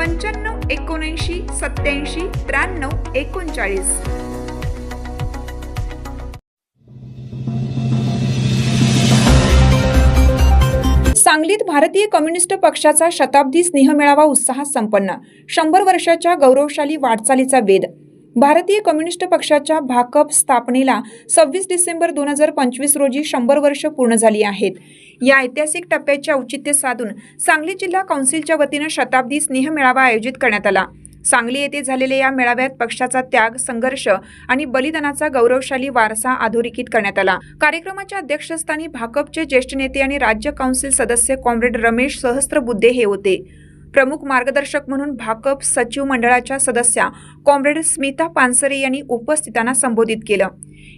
पंच्याण्णव एकोणऐंशी सत्याऐंशी त्र्याण्णव एकोणचाळीस. सांगलीत भारतीय कम्युनिस्ट पक्षाचा शताब्दी स्नेहमेळावा उत्साहात संपन्न. शंभर वर्षाच्या गौरवशाली वाटचालीचा वेध. भारतीय कम्युनिस्ट पक्षाच्या भाकप स्थापनेला सव्वीस डिसेंबर दोन हजार पंचवीस रोजी शंभर वर्ष पूर्ण झाली आहेत. या ऐतिहासिक टप्प्याचे औचित्य साधून सांगली जिल्हा कौन्सिलच्या वतीनं शताब्दी स्नेह मेळावा आयोजित करण्यात आला. सांगली येथे झालेल्या या मेळाव्यात पक्षाचा त्याग संघर्ष आणि बलिदानाचा गौरवशाली वारसा अधोरेखित करण्यात आला. कार्यक्रमाच्या अध्यक्षस्थानी भाकपचे ज्येष्ठ नेते आणि राज्य कौन्सिल सदस्य कॉम्रेड रमेश सहस्त्रबुद्धे हे होते. प्रमुख मार्गदर्शक म्हणून भाकप सचिव मंडळाच्या सदस्या कॉम्रेड स्मिता पानसरे यांनी उपस्थितांना संबोधित केलं.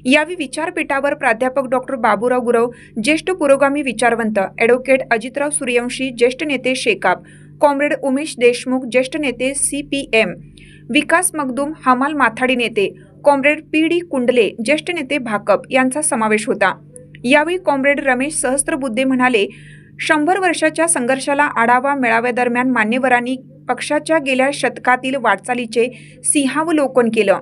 यावेळी विचारपीठावर प्राध्यापक डॉक्टर बाबूराव गुरव ज्येष्ठ पुरोगामी विचारवंत ॲडव्होकेट अजितराव सूर्यवंशी ज्येष्ठ नेते शेकाप कॉम्रेड उमेश देशमुख ज्येष्ठ नेते C P M Vikas Magdum हमाल माथाडी नेते कॉम्रेड पी डी कुंडले ज्येष्ठ नेते भाकप यांचा समावेश होता. यावेळी कॉम्रेड रमेश सहस्त्रबुद्धे म्हणाले शंभर वर्षाच्या संघर्षाला आढावा मेळाव्यादरम्यान मान्यवरांनी पक्षाच्या गेल्या शतकातील वाटचालीचे सिंहावलोकन केलं.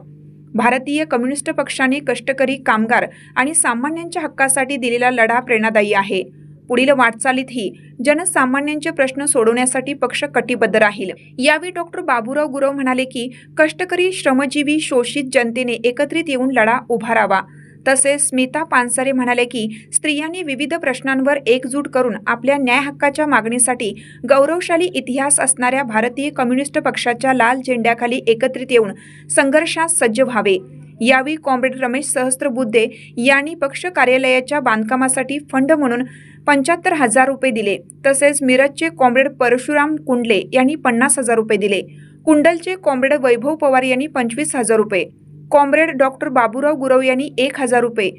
भारतीय कम्युनिस्ट पक्षाने कष्टकरी कामगार आणि सामान्यांच्या हक्कासाठी दिलेला लढा प्रेरणादायी आहे. पुढील वाटचालीतही जनसामान्यांचे प्रश्न सोडवण्यासाठी पक्ष कटिबद्ध राहील. यावेळी डॉक्टर बाबूराव गुरव म्हणाले की कष्टकरी श्रमजीवी शोषित जनतेने एकत्रित येऊन लढा उभारावा. तसेच स्मिता पानसरे म्हणाले की स्त्रियांनी विविध प्रश्नांवर एकजूट करून आपल्या न्याय हक्काच्या मागणीसाठी गौरवशाली इतिहास असणाऱ्या भारतीय कम्युनिस्ट पक्षाच्या लाल झेंड्याखाली एकत्रित येऊन संघर्षास सज्ज व्हावे. यावेळी कॉम्रेड रमेश सहस्त्रबुद्धे यांनी पक्ष कार्यालयाच्या बांधकामासाठी फंड म्हणून पंच्याहत्तर हजार रुपये दिले. तसेच मिरजचे कॉम्रेड परशुराम कुंडले यांनी पन्नास हजार रुपये दिले. कुंडलचे कॉम्रेड वैभव पवार यांनी पंचवीस हजार रुपये. कॉम्रेड डॉक्टर बाबूराव गुरव यांनी एक हजार रुपये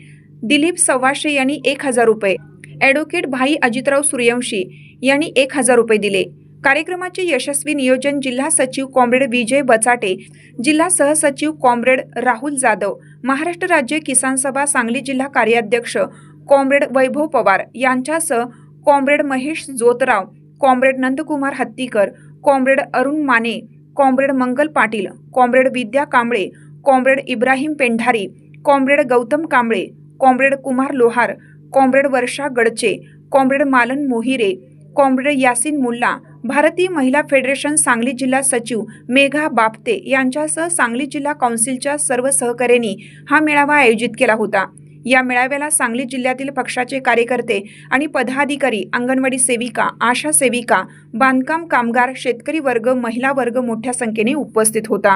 दिलीप सव्वाशे यांनी एक हजार रुपये ॲडव्होकेट भाई अजितराव सूर्यवंशी यांनी एक हजार रुपये दिले. कार्यक्रमाचे यशस्वी नियोजन जिल्हा सचिव कॉम्रेड विजय बचाटे जिल्हा सहसचिव कॉम्रेड राहुल जाधव महाराष्ट्र राज्य किसान सभा सांगली जिल्हा कार्याध्यक्ष कॉम्रेड वैभव पवार यांच्यासह comrade Mahesh Jotrao comrade Nandkumar Hattikar comrade Arun Mane comrade Mangal Patil comrade Vidya Kamble comrade Ibrahim Pendhari comrade Gautam Kamble comrade Kumar Lohar comrade Varsha Gadche comrade Malan Mohire comrade Yasin Mulla Bharatiya Mahila federation Sangli जिल्हा सचिव मेघा बापते यांच्यासह सांगली जिल्हा कौन्सिलच्या सर्व सहकाऱ्यांनी हा मेळावा आयोजित केला होता. या मेळाव्याला सांगली जिल्ह्यातील पक्षाचे कार्यकर्ते आणि पदाधिकारी अंगणवाडी सेविका आशा सेविका बांधकाम कामगार शेतकरी वर्ग महिला वर्ग मोठ्या संख्येने उपस्थित होता.